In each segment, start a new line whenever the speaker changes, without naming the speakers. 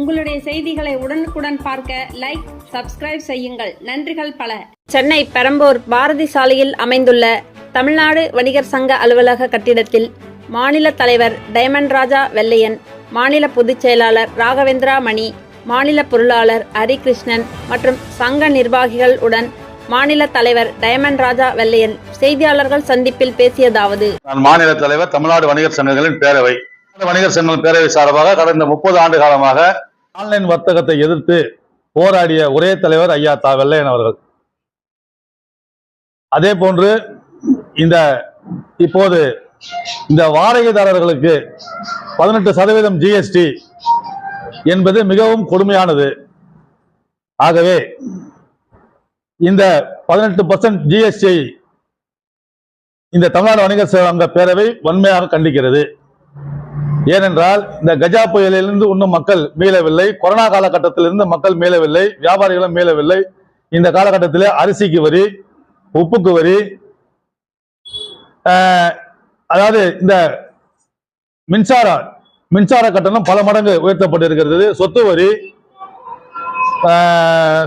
உங்களுடைய செய்திகளை உடனுக்குடன் பார்க்க லைக் சப்ஸ்கிரைப் செய்யுங்கள். நன்றிகள் பல. சென்னை பெரம்பூர் பாரதி சாலையில் அமைந்துள்ள தமிழ்நாடு வணிகர் சங்க அலுவலக கட்டிடத்தில் மாநில தலைவர் டைமண்ட் ராஜா வெள்ளையன் மாநில பொதுச் செயலாளர் ராகவேந்திரா மணி மாநில பொருளாளர் ஹரிகிருஷ்ணன் மற்றும் சங்க நிர்வாகிகள் உடன் மாநில தலைவர் டைமண்ட் ராஜா வெள்ளையன் செய்தியாளர்கள் சந்திப்பில் பேசியதாவது.
நான் மாநில தலைவர் தமிழ்நாடு வணிகர் சங்கங்களின் பேரவை. வணிகர் சங்கங்களின் பேரவை சார்பாக கடந்த முப்பது ஆண்டு காலமாக ஆன்லைன் வர்த்தகத்தை எதிர்த்து போராடிய ஒரே தலைவர் ஐயா தா வெள்ளையன் அவர்கள். அதே போன்று இந்த இப்போது இந்த வாடகைதாரர்களுக்கு பதினெட்டு சதவீதம் ஜிஎஸ்டி என்பது மிகவும் கொடுமையானது. ஆகவே இந்த பதினெட்டு பர்சன்ட் ஜிஎஸ்டி இந்த தமிழ்நாடு வணிகர் சங்க பேரவை வன்மையாக கண்டிக்கிறது. ஏனென்றால் இந்த கஜா புயலிலிருந்து இன்னும் மக்கள் மீளவில்லை. கொரோனா காலகட்டத்திலிருந்து மக்கள் மீளவில்லை. வியாபாரிகளும் மீளவில்லை. இந்த காலகட்டத்தில் அரிசிக்கு வரி உப்புக்கு வரி அதாவது இந்த மின்சார மின்சார கட்டணம் பல மடங்கு உயர்த்தப்பட்டிருக்கிறது. சொத்து வரி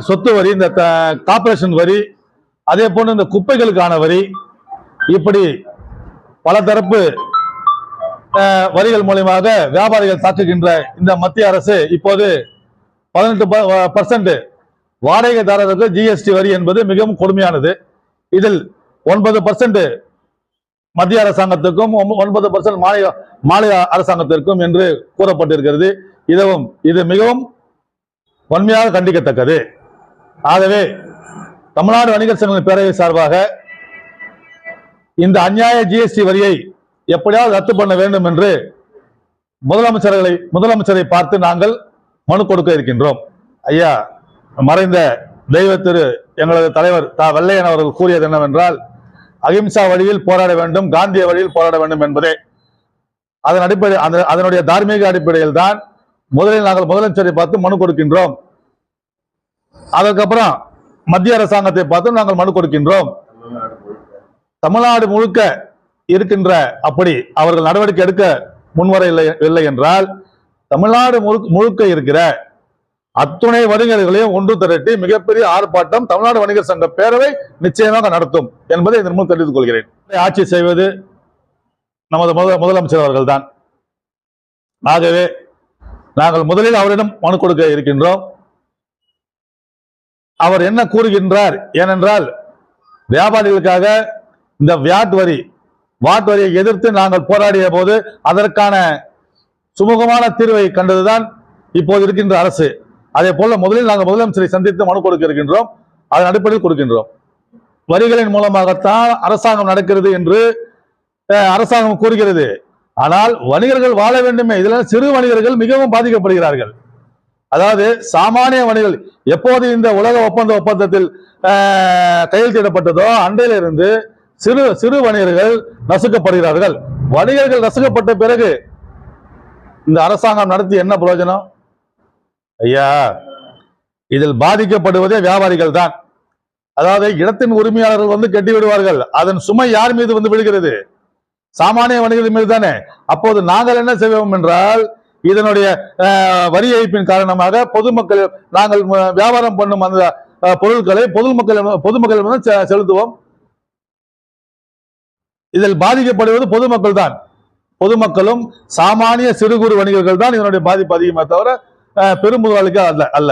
சொத்து வரி இந்த கார்பரேஷன் கார்ப்பரேஷன் வரி அதே போன்று இந்த குப்பைகளுக்கான வரி இப்படி பல தரப்பு வரிகள் மூலியமாக வியாபாரிகள் தாக்குகின்ற இந்த மத்திய அரசு இப்போது பதினெட்டு பர்சன்ட் வாடகைதாரர்களுக்கு ஜிஎஸ்டி வரி என்பது மிகவும் கொடுமையானது. இதில் ஒன்பது பர்சன்ட் மத்திய அரசாங்கத்துக்கும் ஒன்பது பர்சன்ட் மாநில மாநில அரசாங்கத்திற்கும் என்று கூறப்பட்டிருக்கிறது. இதுவும் இது மிகவும் வன்மையாக கண்டிக்கத்தக்கது. ஆகவே தமிழ்நாடு வணிகர் சங்கங்களின் பேரவை சார்பாக இந்த அநியாய ஜிஎஸ்டி வரியை எப்படியாவது ரத்து பண்ண வேண்டும் என்று முதலமைச்சர்களை முதலமைச்சரை பார்த்து நாங்கள் மனு கொடுக்க இருக்கின்றோம். ஐயா மறைந்த தெய்வ திரு எங்களது தலைவர் தா வெள்ளையன் அவர்கள் கூறியது என்னவென்றால் அகிம்சா வழியில் போராட வேண்டும் காந்திய வழியில் போராட வேண்டும் என்பதே. அதன் அடிப்படை அந்த- அதனுடைய தார்மீக அடிப்படையில் தான் முதலில் நாங்கள் முதலமைச்சரை பார்த்து மனு கொடுக்கின்றோம். அதற்கப்புறம் மத்திய அரசாங்கத்தை பார்த்து நாங்கள் மனு கொடுக்கின்றோம். தமிழ்நாடு முழுக்க இருக்கின்ற அப்படி அவர்கள் நடவடிக்கை எடுக்க முன்வர இல்லை என்றால் தமிழ்நாடு முழுக்க முழுக்க இருக்கிற அத்துணை வணிகர்களையும் ஒன்று திரட்டி மிகப்பெரிய ஆர்ப்பாட்டம் தமிழ்நாடு வணிகர் சங்க பேரவை நிச்சயமாக நடத்தும் என்பதை இதன் மூலம் தெரிவித்துக் கொள்கிறேன். ஆட்சி செய்வது நமது முதல் முதலமைச்சர் அவர்கள் தான் ஆகவே நாங்கள் முதலில் அவரிடம் மனு கொடுக்க இருக்கின்றோம். அவர் என்ன கூறுகின்றார் ஏனென்றால் வியாபாரிகளுக்காக இந்த வியாட் வரி வாட் எதிர்த்து நாங்கள் போராடிய போது அதற்கான சுமூகமான தீர்வை கண்டதுதான் இப்போது இருக்கின்ற அரசு. அதே போல முதலில் நாங்கள் முதலமைச்சரை சந்தித்து மனு கொடுக்க இருக்கின்றோம். அதன் அடிப்படையில் கொடுக்கின்றோம். வரிகளின் மூலமாகத்தான் அரசாங்கம் நடக்கிறது என்று அரசாங்கம் கூறுகிறது. ஆனால் வணிகர்கள் வாழ வேண்டுமே. இதில் சிறு வணிகர்கள் மிகவும் பாதிக்கப்படுகிறார்கள். அதாவது சாமானிய வணிகர்கள் எப்போது இந்த உலக ஒப்பந்த ஒப்பந்தத்தில் கையெழுத்திடப்பட்டதோ அன்றையிலிருந்து சிறு சிறு வணிகர்கள் நசுக்கப்படுகிறார்கள். வணிகர்கள் நசுக்கப்பட்ட பிறகு இந்த அரசாங்கம் நடத்தி என்ன பிரயோஜனம்? ஐயா இதில் பாதிக்கப்படுவதே வியாபாரிகள் தான். அதாவது இடத்தின் உரிமையாளர்கள் வந்து கட்டி விடுவார்கள். அதன் சுமை யார் மீது வந்து விழுகிறது? சாமானிய வணிகர்கள் மீது தானே. அப்போது நாங்கள் என்ன செய்வோம் என்றால் இதனுடைய வரி ஏய்ப்பின் காரணமாக பொதுமக்கள் நாங்கள் வியாபாரம் பண்ணும் அந்த பொருட்களை பொதுமக்கள் பொதுமக்கள் செலுத்துவோம். இதில் பாதிக்கப்படுவது பொதுமக்கள் தான் பொதுமக்களும் சாமானிய சிறு குறு வணிகர்கள் தான் இதனுடைய பாதிப்பு அதிகமே தவிர பெரும் முதலாளிக்கு அல்ல அல்ல.